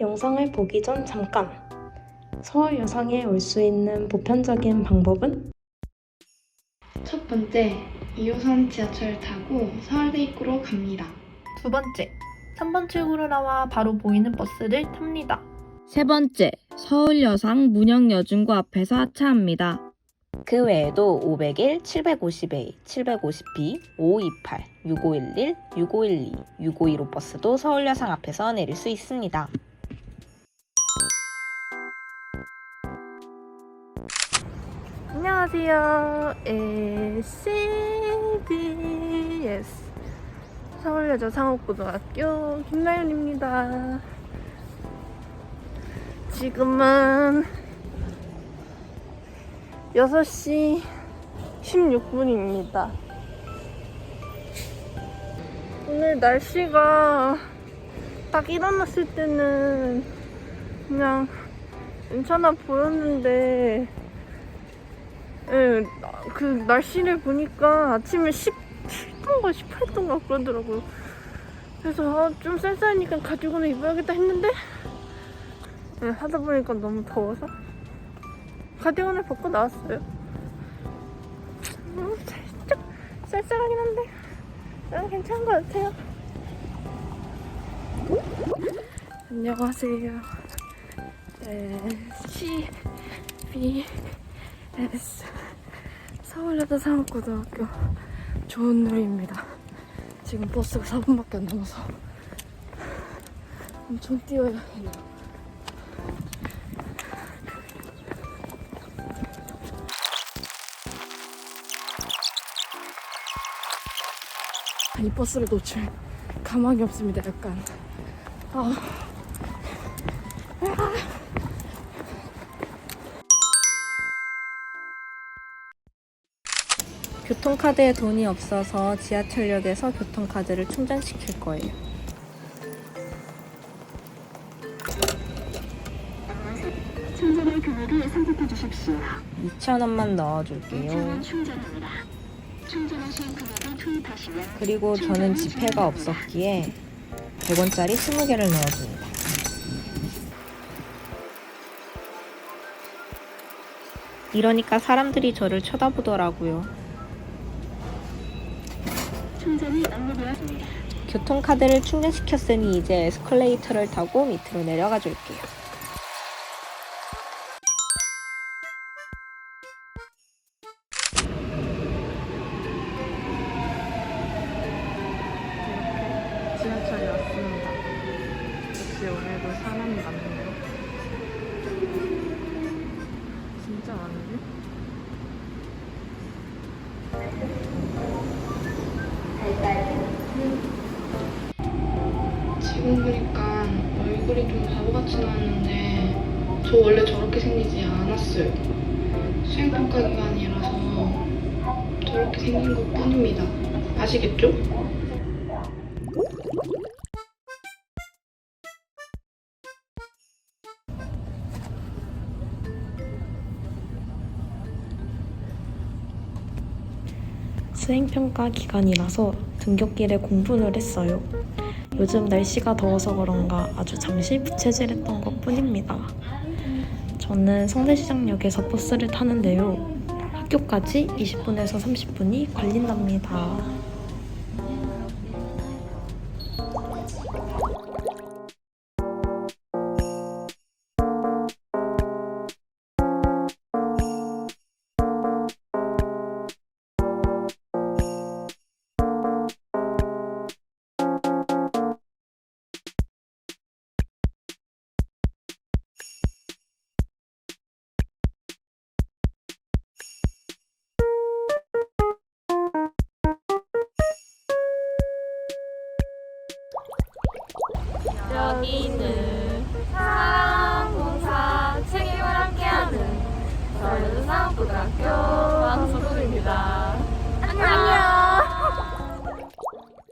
영상을 보기 전 잠깐! 서울 여상에 올 수 있는 보편적인 방법은? 첫 번째, 2호선 지하철 타고 서울대 입구로 갑니다. 두 번째, 3번 출구로 나와 바로 보이는 버스를 탑니다. 세 번째, 서울 여상 문영여중고 앞에서 하차합니다. 그 외에도 501, 750A, 750B, 5528, 6511, 6512, 6515 버스도 서울 여상 앞에서 내릴 수 있습니다. 안녕하세요. SCBS 서울여자 상업고등학교 김나연입니다. 지금은 6시 16분입니다. 오늘 날씨가 딱 일어났을 때는 그냥 괜찮아 보였는데 예, 그 날씨를 보니까 아침에 17도인가 18도인가 그러더라고요. 그래서 아, 좀 쌀쌀하니까 가지고는 입어야겠다 했는데 예, 하다 보니까 너무 더워서 가디건을 벗고 나왔어요. 음, 살짝 쌀쌀하긴 한데 난 괜찮은 것 같아요. 안녕하세요. C B S 서울여자 상업고등학교 좋은 누리입니다. 지금 버스가 4분밖에 안 남아서 엄청 뛰어야 해요. 이 버스를 놓칠 가망이 없습니다. 약간 아. 교통카드에 돈이 없어서 지하철역에서 교통카드를 충전시킬 거예요. 충전할 금액을 선택해 주십시오. 2,000원만 넣어줄게요. 2,000원 충전합니다. 충전하신 금액을 투입하시면 그리고 저는 지폐가 없었기에 100원짜리 20개를 넣어줍니다. 이러니까 사람들이 저를 쳐다보더라고요. 충전이 완료되었습니다. 교통카드를 충전시켰으니 이제 에스컬레이터를 타고 밑으로 내려가 줄게요. 지하철이 왔습니다. 역시 오늘도 사람이 많네요. 진짜 많은데? 지금 보니까 얼굴이 좀 바보같이 나왔는데 저 원래 저렇게 생기지 않았어요. 수행평가 기간이라서 저렇게 생긴 것 뿐입니다. 아시겠죠? 수행평가 기간이라서 등굣길에 공분을 했어요. 요즘 날씨가 더워서 그런가 아주 잠시 부채질했던 것 뿐입니다. 저는 성대시장역에서 버스를 타는데요. 학교까지 20분에서 30분이 걸린답니다. 여기는